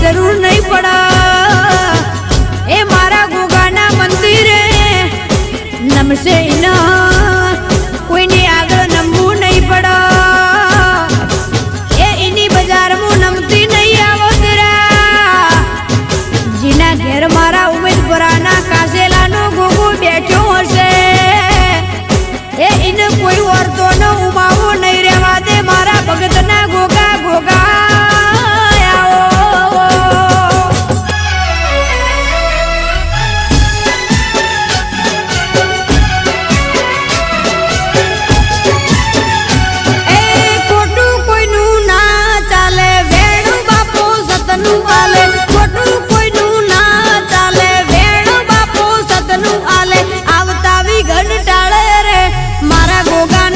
જરૂર નહીં પડા. એ મારા ગોગાના મંદિરે નમશે ન. સતનું આલે ખોટું ના ચાલે. વેણો બાપો સતનું આલે આવતા વિઘન ટાળે રે. મારા ગોગા